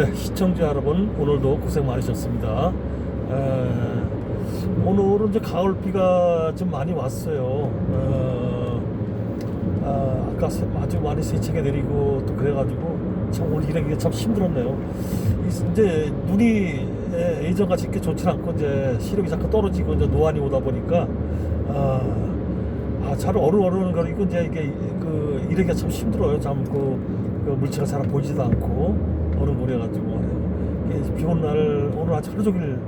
네, 시청자 여러분 오늘도 고생 많으셨습니다. 에, 오늘은 이제 가을 비가 좀 많이 왔어요. 어, 아, 아까 세- 아주 많이 세차게 내리고 또 그래가지고 참 오늘 일하기가 참 힘들었네요. 이- 이제 눈이 예, 예전같이 이렇게 좋지 않고 이제 시력이 자꾸 떨어지고 이제 노안이 오다 보니까 아, 아, 잘 어르어르는 거리고 이제 이게 그 일하기가 참 힘들어요. 참그 그 물체가 잘 보이지도 않고 어른거려가지고 비 오는 날 오늘 아주 하루 종일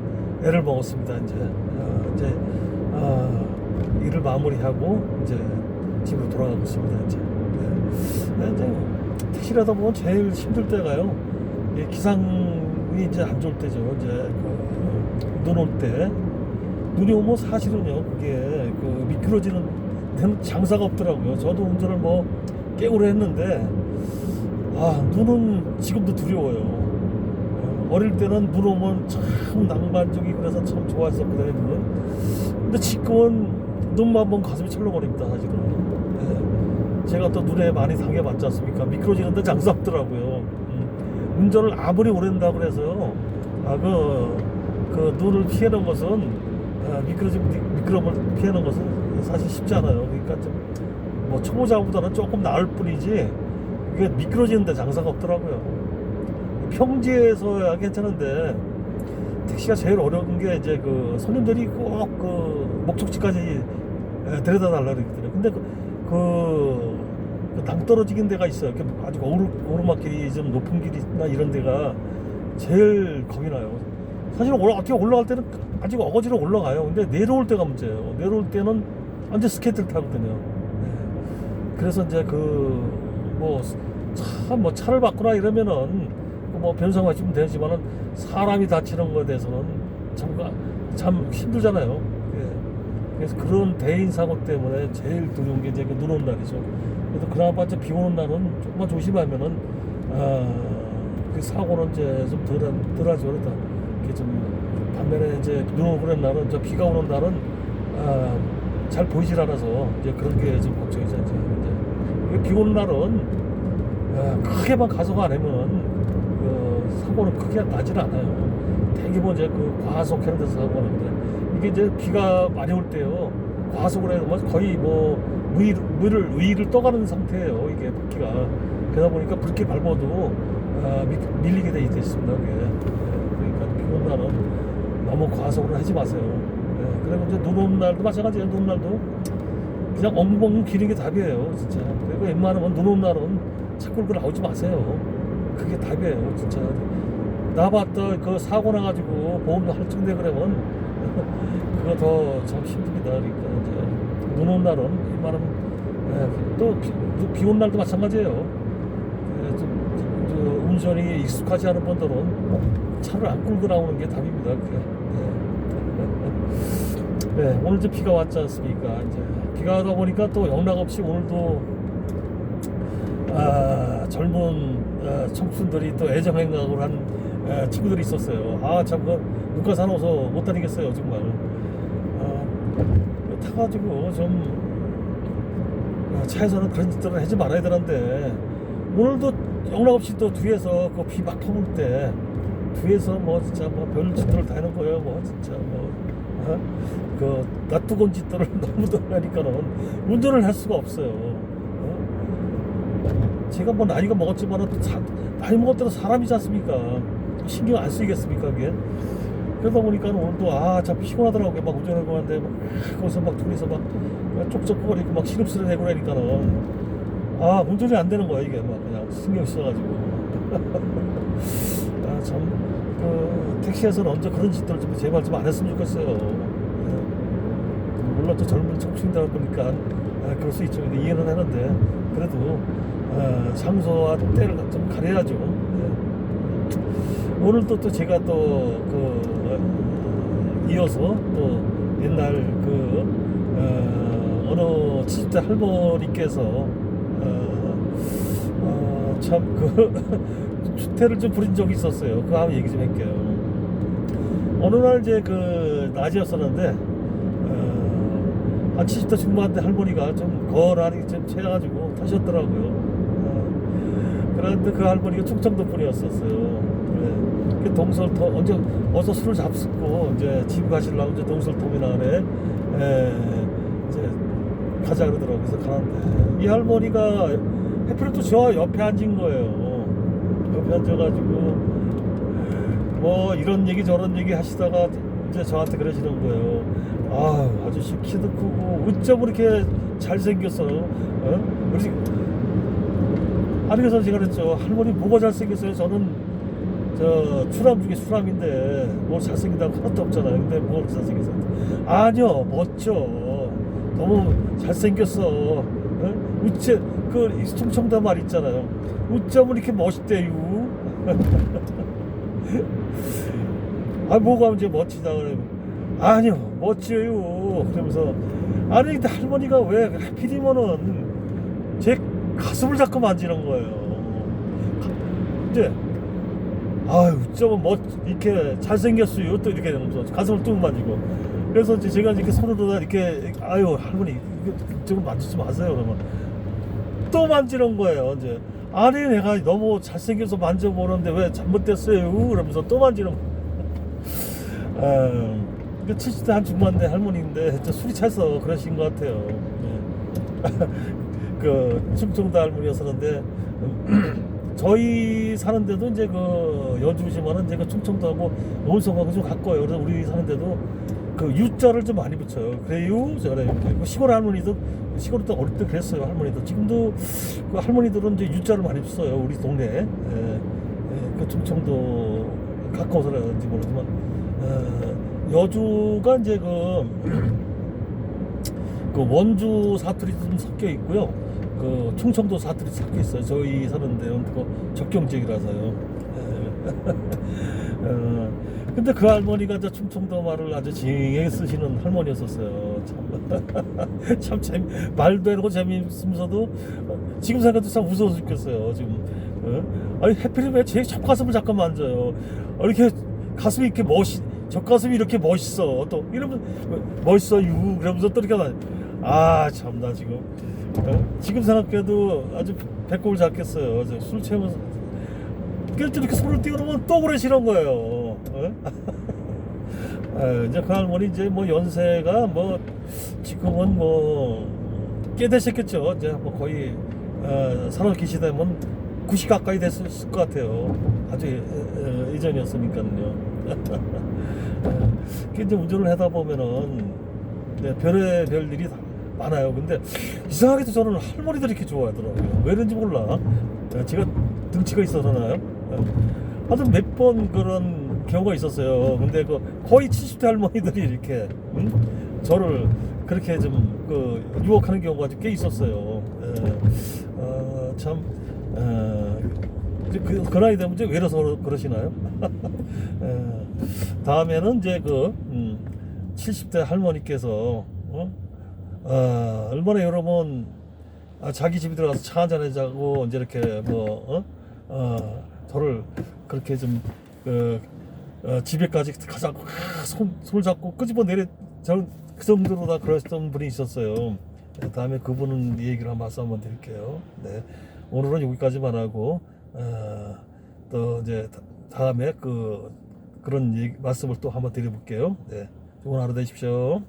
애를 먹었습니다. 이제 어, 이제 어, 일을 마무리하고 이제 집으로 돌아가고 있습니다. 이제 네. 이제 택시라다 보면 제일 힘들 때가요. 이 기상이 이제 안 좋을 때죠. 이제 그, 눈올 때. 눈이 오면 사실은요, 그게 그 미끄러지는 데는 장사가 없더라고요. 저도 운전을 뭐 깨우려 했는데, 아, 눈은 지금도 두려워요. 어릴 때는 눈 오면 참 낭만적이고 그래서 참 좋아했었거든요, 눈은. 근데 지금은 눈만 보면 가슴이 철렁거립니다, 사실은. 네. 제가 또 눈에 많이 당해봤지 않습니까? 미끄러지는데 장사 없더라고요. 음. 운전을 아무리 오래 한다고 그래서요, 아, 그, 그 눈을 피하는 것은 아, 미끄러지 미끄럼을 피하는 것은 사실 쉽지 않아요. 그러니까 좀 뭐 초보자보다는 조금 나을 뿐이지 이게 미끄러지는데 장사가 없더라고요. 평지에서야 괜찮은데 택시가 제일 어려운 게 이제 그 손님들이 꼭 그 목적지까지 에, 데려다 달라 그러거든요. 근데 그, 그, 그 낭떨어지긴 데가 있어요. 이렇게 아주 오르, 오르막길이 좀 높은 길이나 이런 데가 제일 겁이 나요. 사실 올라, 어떻게 올라갈 때는 아직 어거지로 올라가요. 근데 내려올 때가 문제예요. 내려올 때는 완전 스케이트를 타거든요. 네. 그래서 이제 그 뭐참뭐 차를 바꾸나 이러면은 뭐 변상 하시면 되지만은 사람이 다치는 거에 대해서는 참, 참 힘들잖아요. 예. 그래서 그런 대인 사고 때문에 제일 두려운 게 이제 그눈 오는 날이죠. 그래도 그나마 이제 비 오는 날은 조금만 조심하면은 아, 그 사고는 이제 좀 덜, 덜하죠. 그러다 이렇게 좀 반면에 이제 눈 그런 날은 저 비가 오는 날은 아, 잘 보이질 않아서 이제 그런 게 좀 걱정이죠. 이제. 이제 비 오는 날은 아, 크게만 가속 안 하면 그 사고는 크게 나질 않아요. 대규모 이제 그 과속하는 데서 사고가 나는데 이게 이제 비가 많이 올 때요 과속을 해면 거의 뭐 위, 위를 떠가는 상태예요. 이게 바퀴가 그러다 보니까 브레이크 밟아도 아, 미, 밀리게 돼 있습니다. 그게 예, 그러니까 비 오는 날은 너무 과속을 하지 마세요. 예, 그리고 이제 눈 오는 날도 마찬가지예요. 눈 오는 날도 그냥 엉벙 기는 게 답이에요, 진짜. 그리고 웬만하면 눈 오는 날은 차 끌고 나오지 마세요. 그게 답이에요, 진짜. 나 봤다 그 사고 나가지고 보험도 할증돼 그러면 그거 더 참 힘듭니다. 그러니까 이제 눈 오는 날은 웬만하면 또비 오는 날도 마찬가지예요. 예, 운전이 익숙하지 않은 분들은 차를 안 끌고 나오는 게 답입니다. 그게. 예. 네, 오늘 도 비가 왔지 않습니까? 이제 비가 오다 보니까 또 영락 없이 오늘도 아, 젊은 아, 청춘들이 또 애정 행각을 한 아, 친구들이 있었어요. 아, 참, 그, 눈가 사놓아서 못 다니겠어요, 정말. 아, 타가지고 좀, 아, 차에서는 그런 짓들을 하지 말아야 되는데, 오늘도 영락 없이 또 뒤에서 그 비 막 퍼물 때, 뒤에서 뭐 진짜 뭐 별 짓들을 다 하는 거예요, 뭐 진짜 뭐. 어? 그 놔두건 짓들을 너무들 하니까는 운전을 할 수가 없어요. 어? 제가 뭐 나이가 먹었지만은 사, 나이 먹었다고 사람이지 않습니까? 신경 안 쓰이겠습니까, 그게? 그러다 보니까 오늘도 아, 참 피곤하더라고요. 막 운전하고 하는데 막 거기서 막 둘이서 막 쪽쪽거리고 막 시름시름 내고 그러니까는 아, 운전이 안 되는 거야, 이게 막 그냥 신경 쓰여가지고. 아, 참, 그, 택시에서는 언제 그런 짓들을 좀 제발 좀 안 했으면 좋겠어요. 예. 물론 또 젊은 청춘이다 보니까 아, 그럴 수 있죠. 이해는 하는데 그래도 아, 장소와 때를 좀 가려야죠. 예. 오늘도 또 제가 또그 이어서 또 옛날 그 어, 어느 70대 할머니께서 어, 어, 참그 주태를 좀 부린 적이 있었어요. 그거 한번 얘기 좀 할게요. 어느 날 이제 그 낮이었었는데 어, 한 70대 중반대 할머니가 좀 거란이 좀 채가지고 타셨더라고요. 어, 그런데 그 할머니가 충청도 분이었었어요. 네. 그 동설터 언제 어서 술을 잡수고 이제 집 가시려고 이제 동설터미널에 에, 이제 가자 그러더라고 그래서 가는데 이 할머니가 해필 또저 옆에 앉은 거예요. 앉아가지고 뭐 이런 얘기 저런 얘기 하시다가 이제 저한테 그러시는 거예요. 아 아저씨 키도 크고 어쩜 이렇게 잘생겼어? 어? 그러시 아니 그래서 제가 그랬죠. 할머니 뭐가 잘생겼어요? 저는 저 추람 중에 추람인데 뭐 잘생긴다고 하나도 없잖아요. 근데 뭐 잘생겼어요? 아니요 멋져. 너무 잘생겼어. 어? 우째 그 충청도 말 있잖아요. 어쩜 이렇게 멋있대요? 아 뭐가 이제 멋지다 그래. 아니요 멋져요. 그러면서 아니 할머니가 왜 하필이면은 제 가슴을 자꾸 만지는 거예요. 이제 아유 저거 멋 이렇게 잘생겼어요. 또 이렇게 되면서 가슴을 뚝 만지고. 그래서 이제 제가 이렇게 손으로 이렇게 아유 할머니 이거 저거 만지지 마세요. 그러면 또 만지는 거예요 이제 아니 내가 너무 잘생겨서 만져보는데 왜 잘못됐어요 그러면서 또 만지는 아, 그 70대 한 중반대 할머니인데 저 술이 차서 그러신 것 같아요 네. 그 충청도 할머니였었는데 저희 사는데도 이제 그 여주지만은 이제 그 충청도하고 온성하고 좀 가까워요 그래서 우리 사는데도 그 U자를 좀 많이 붙여요. 그래요? 저래요. 그 시골 할머니도 시골도 어릴 때 그랬어요. 할머니도 지금도 그 할머니들은 이제 U자를 많이 써요. 우리 동네에. 예, 예, 그 충청도 가까워서 그런지 모르지만 어, 여주가 이제 그, 그 원주 사투리 좀 섞여 있고요. 그 충청도 사투리 섞여 있어요. 저희 사는 데는 그 적경 지역이라서요. 예. 어, 근데 그 할머니가 저 충청도 말을 아주 징하게 쓰시는 할머니였었어요. 참, 참 재미, 말도 해놓고 재미있으면서도 어, 지금 생각해도 참 무서워 죽겠어요. 지금. 어? 아니, 해필이면 왜제 젖가슴을 잠깐 만져요. 어, 이렇게 가슴이 이렇게 멋있, 젖가슴이 이렇게 멋있어. 또 이러면 멋있어요. 그러면서 또 이렇게 나- 아, 참나 지금. 어? 지금 생각해도 아주 배꼽을 잡겠어요. 저술 취하면서 그때 이렇게 손을 띄우면 또 그러시는 거예요. 어? 아, 이제 그 할머니 이제 뭐 연세가 뭐 지금은 뭐 꽤 되셨겠죠. 이제 뭐 거의 어, 살아 계시다면 90 가까이 됐을 것 같아요. 아주 예전이었으니까요. 그 이제 운전을 하다 보면은 네, 별의 별 일이 다 많아요. 근데 이상하게도 저는 할머니들이 이렇게 좋아하더라고요. 왜 그런지 몰라. 예, 제가 등치가 있어서나요? 하여튼 몇 번 그런 경우가 있었어요. 근데 그 거의 70대 할머니들이 이렇게 응? 저를 그렇게 좀 그 유혹하는 경우가 꽤 있었어요. 예. 어, 참 어, 이제 그, 그 나이 되면 이제 그러- 그러시나요? 예. 다음에는 이제 그 음, 70대 할머니께서 어? 아, 얼마나 여러분 아, 자기 집에 들어가서 차 한잔 하자고 이제 이렇게 뭐 어? 어, 저를 그렇게 좀 그, 어, 집에까지 가자고 아, 손, 손을 잡고 끄집어 내려 저는 그 정도로 다 그랬던 분이 있었어요. 네, 다음에 그분은 이 얘기를 한 말씀 한번 드릴게요. 네, 오늘은 여기까지만 하고 어, 또 이제 다- 다음에 그 그런 얘기, 말씀을 또 한번 드려볼게요. 네, 좋은 하루 되십시오.